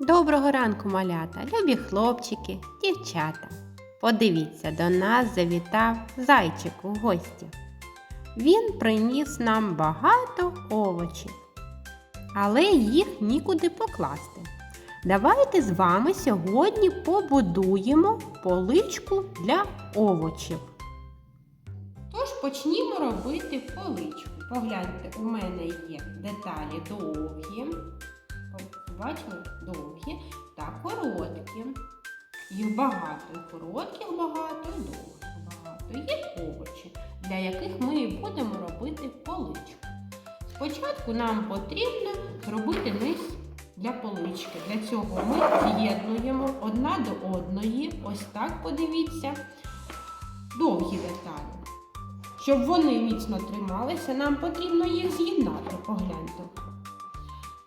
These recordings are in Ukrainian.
Доброго ранку, малята, любі хлопчики, дівчата. Подивіться, до нас завітав зайчик у гості. Він приніс нам багато овочів, але їх нікуди покласти. Давайте з вами сьогодні побудуємо поличку для овочів. Тож почнімо робити поличку. Погляньте, у мене є деталі довгі. Бачили? Довгі та короткі. Їх багато, і коротких багато, і довгих багато. Є овочі, для яких ми будемо робити поличку. Спочатку нам потрібно зробити низ для полички. Для цього ми з'єднуємо одна до одної, ось так подивіться, довгі деталі. Щоб вони міцно трималися, нам потрібно їх з'єднати. Погляньте.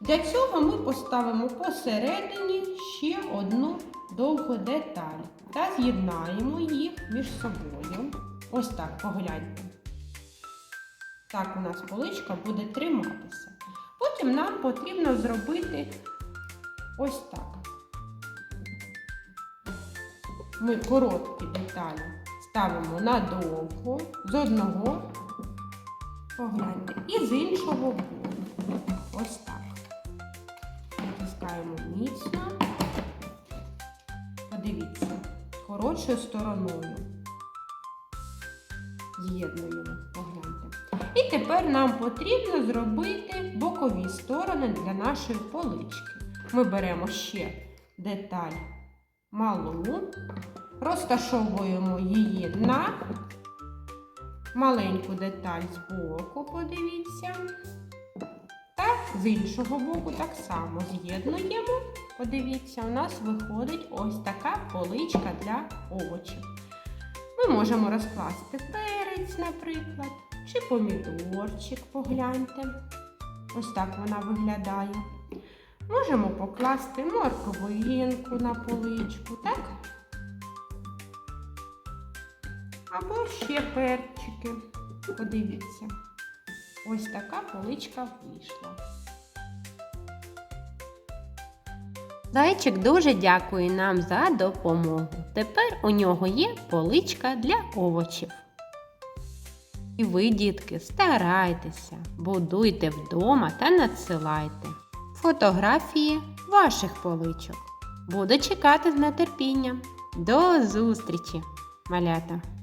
Для цього ми поставимо посередині ще одну довгу деталь та з'єднаємо їх між собою. Ось так погляньте. Так у нас поличка буде триматися. Потім нам потрібно зробити ось так. Ми короткі деталі ставимо на довгу з одного погляньте і з іншого боку. Ось так. Міцно. Подивіться, коротшою стороною. З'єднуємо, погляньте. І тепер нам потрібно зробити бокові сторони для нашої полички. Ми беремо ще деталь малу, розташовуємо її на маленьку деталь з боку, подивіться. З іншого боку так само з'єднуємо. Подивіться, у нас виходить ось така поличка для овочів. Ми можемо розкласти перець, наприклад, чи помідорчик, погляньте. Ось так вона виглядає. Можемо покласти морковинку на поличку, так? Або ще перчики. Подивіться. Ось така поличка вийшла. Зайчик дуже дякує нам за допомогу. Тепер у нього є поличка для овочів. І ви, дітки, старайтеся, будуйте вдома та надсилайте фотографії ваших поличок. Буду чекати з нетерпінням. До зустрічі, малята!